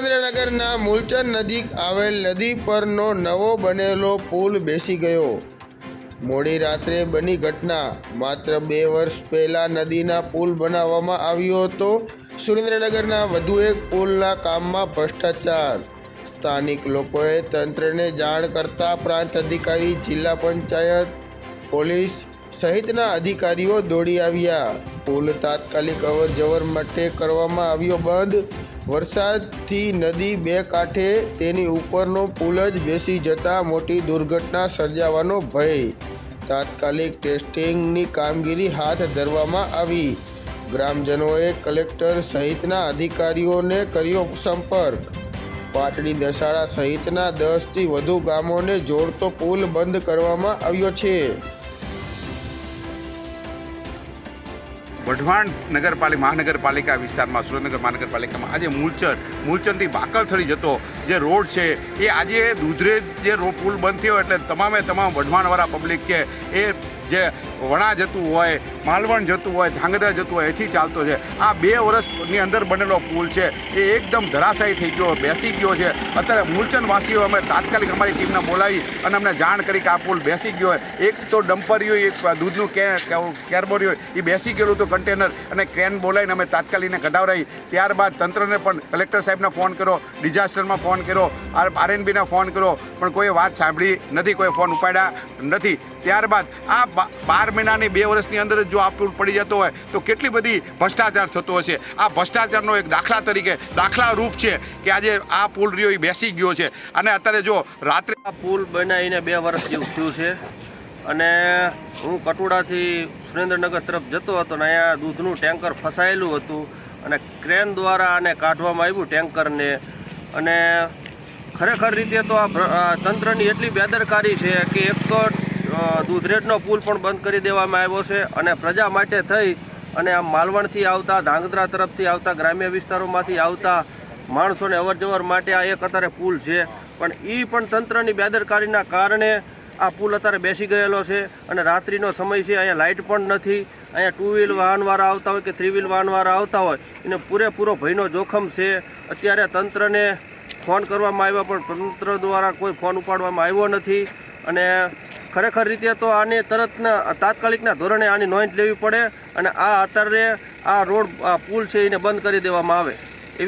સુરેન્દ્રનગરના મૂલચંદ નજીક આવેલ નદી પરનો નવો બનેલો પુલ બેસી ગયો. મોડી રાત્રે બની ઘટના. માત્ર બે વર્ષ પહેલા નદીના પુલ બનાવવામાં આવ્યો હતો. સુરેન્દ્રનગરના વધુ એક પુલના કામમાં ભ્રષ્ટાચાર. સ્થાનિક લોકોએ તંત્રને જાણ કરતા પ્રાંત અધિકારી, જિલ્લા પંચાયત, પોલીસ સહિતના અધિકારીઓ દોડી આવ્યા. પુલ તાત્કાલિક અવર જવર માટે કરવામાં આવ્યો બંધ. વરસાદથી નદી બે કાંઠે તેની ઉપરનો પુલ જ બેસી જતા મોટી દુર્ઘટના સર્જાવાનો ભય. તાત્કાલિક ટેસ્ટિંગની કામગીરી હાથ ધરવામાં આવી. ગ્રામજનોએ કલેક્ટર સહિતના અધિકારીઓને કર્યો સંપર્ક. પાટડી દસાડા સહિતના દસથી વધુ ગામોને જોડતો પુલ બંધ કરવામાં આવ્યો છે. વઢવાણ નગરપાલિકા, મહાનગરપાલિકા વિસ્તારમાં, સુરેન્દ્રનગર મહાનગરપાલિકામાં આજે મૂલચંદ મૂલચંદથી બાકલથળી જતો જે રોડ છે, એ આજે દુધરેજ જે રોડ પુલ બંધ થયો એટલે તમામે તમામ વઢવાણવાળા પબ્લિક છે, એ જે વણા જતું હોય, માલવણ જતું હોય, ધાંગધ્રા જતું હોય, એથી ચાલતો છે. આ બે વર્ષની અંદર બનેલો પુલ છે. એ એકદમ ધરાશાયી થઈ ગયો, બેસી ગયો છે. અત્યારે મૂલચંદવાસીઓ અમે તાત્કાલિક અમારી ટીમને બોલાવી અને અમને જાણ કરી કે આ પુલ બેસી ગયો હોય. એક તો ડમ્પરી હોય એક દૂધનું કેરબોરી હોય એ બેસી ગયેલું હતું કન્ટેનર અને ક્રેન બોલાવીને અમે તાત્કાલિકને કઢાવરાવી ત્યારબાદ તંત્રને પણ કલેક્ટર સાહેબને ફોન કર્યો, ડિઝાસ્ટરમાં ફોન કર્યો આરએનબીને ફોન કર્યો. પણ કોઈએ વાત સાંભળી નથી, કોઈ ફોન ઉપાડ્યા નથી. ત્યારબાદ આ બાર મહિનાની બે વર્ષની અંદર જ આ પુલ પડી જતો હોય, તો કેટલી બધી ભ્રષ્ટાચાર થતો હશે? આ ભ્રષ્ટાચારનો એક દાખલા તરીકે, દાખલા રૂપ છે કે આજે આ પુલ રહ્યો એ બેસી ગયો છે. અને અત્યારે જો રાત્રે આ પુલ બનાવીને બે વર્ષ જેવું થયું છે. અને હું કટોડાથી સુરેન્દ્રનગર તરફ જતો હતો અને અહીંયા દૂધનું ટેન્કર ફસાયેલું હતું. અને ક્રેન દ્વારા આને કાઢવામાં આવ્યું ટેન્કરને. અને ખરેખર રીતે તો આ તંત્રની એટલી બેદરકારી છે કે એક તો દૂધરેજનો પુલ પણ બંધ કરી દેવામાં આવ્યો છે અને પ્રજા માટે થઈ અને આ માલવણથી આવતા, ધાંગધ્રા તરફથી આવતા, ગ્રામ્ય વિસ્તારોમાંથી આવતા માણસોને અવરજવર માટે આ એક અત્યારે પુલ છે. પણ એ પણ તંત્રની બેદરકારીના કારણે આ પુલ અત્યારે બેસી ગયેલો છે અને રાત્રિનો સમય છે, અહીંયા લાઇટ પણ નથી. અહીંયા ટુ વ્હીલ વાહનવાળા આવતા હોય કે થ્રી વ્હીલ વાહનવાળા આવતા હોય, એને પૂરેપૂરો ભયનો જોખમ છે. અત્યારે તંત્રને ફોન કરવામાં આવ્યો પણ તંત્ર દ્વારા કોઈ ફોન ઉપાડવામાં આવ્યો નથી અને ખરેખર રીતે તો આની તરતના, તાત્કાલિકના ધોરણે આની નોંધ લેવી પડે અને આ અત્યારે આ રોડ પુલ છે એને બંધ કરી દેવામાં આવે.